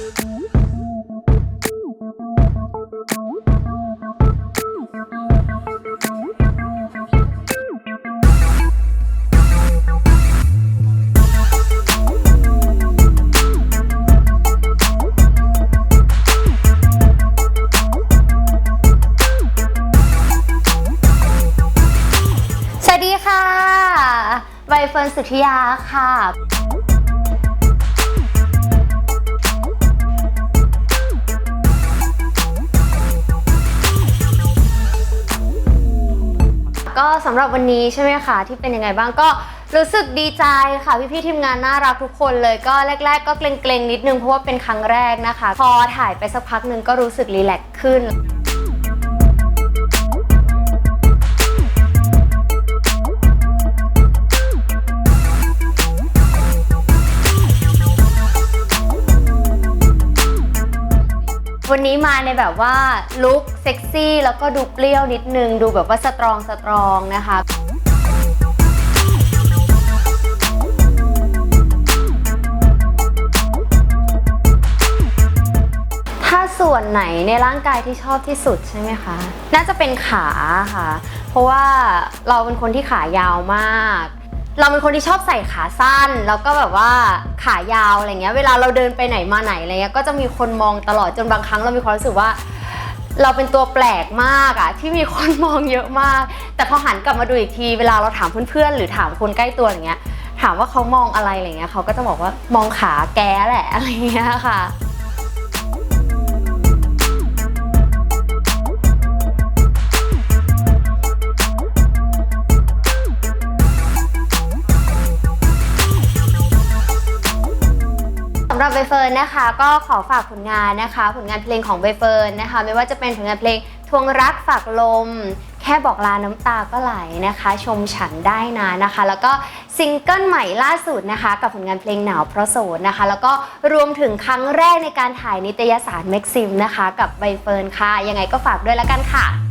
สวัสดีค่ะ ใบเฟิร์นสุธิยาค่ะ สำหรับวันนี้ใช่ไหมคะที่เป็นยังไงบ้างก็รู้สึกดีใจค่ะพี่ๆทีมงานน่ารักทุกคนเลยก็แรก ๆ ก็เกรงๆนิดนึงเพราะว่าเป็นครั้งแรกนะคะ พอถ่ายไปสักพักนึงก็รู้สึกรีแลกซ์ขึ้น วันนี้มาในแบบว่าลุคเซ็กซี่แล้วก็ดูเปรี้ยวนิดนึง ดูแบบว่าสตรองสตรองนะคะถ้าส่วนไหนในร่างกายที่ชอบที่สุดใช่ไหมคะ น่าจะเป็นขาค่ะ เพราะว่าเราเป็นคนที่ขายาวมาก เราเป็นคนที่ชอบใส่ขาสั้น แล้วก็แบบว่าขายาวอะไรเงี้ย เวลาเราเดินไปไหนมาไหนอะไรเงี้ยก็จะมีคนมองตลอดจนบางครั้งเรามีความรู้สึกว่า เราเป็นตัวแปลกมากอะที่มีคนมองเยอะมาก แต่พอหันกลับมาดูอีกทีเวลาเราถามเพื่อนๆหรือถามคนใกล้ตัวอย่างเงี้ยถามว่าเขามองอะไรอะไรเงี้ยเขาก็จะบอกว่ามองขาแกแหละอะไรเงี้ยค่ะ หรับใบเฟิร์นนะคะ ก็ขอฝากผลงานนะคะ ผลงานเพลงของใบเฟิร์นนะคะ ไม่ว่าจะเป็นผลงานเพลงทวงรักฝากลม แค่บอกลาน้ำตาก็ไหลนะคะ ชมฉันได้นะนะคะ แล้วก็ซิงเกิลใหม่ล่าสุดนะคะ กับผลงานเพลงหนาวเพราะโสดนะคะ แล้วก็รวมถึงครั้งแรกในการถ่ายนิตยสารแม็กซิมนะคะ กับใบเฟิร์นค่ะ ยังไงก็ฝากด้วยแล้วกันค่ะ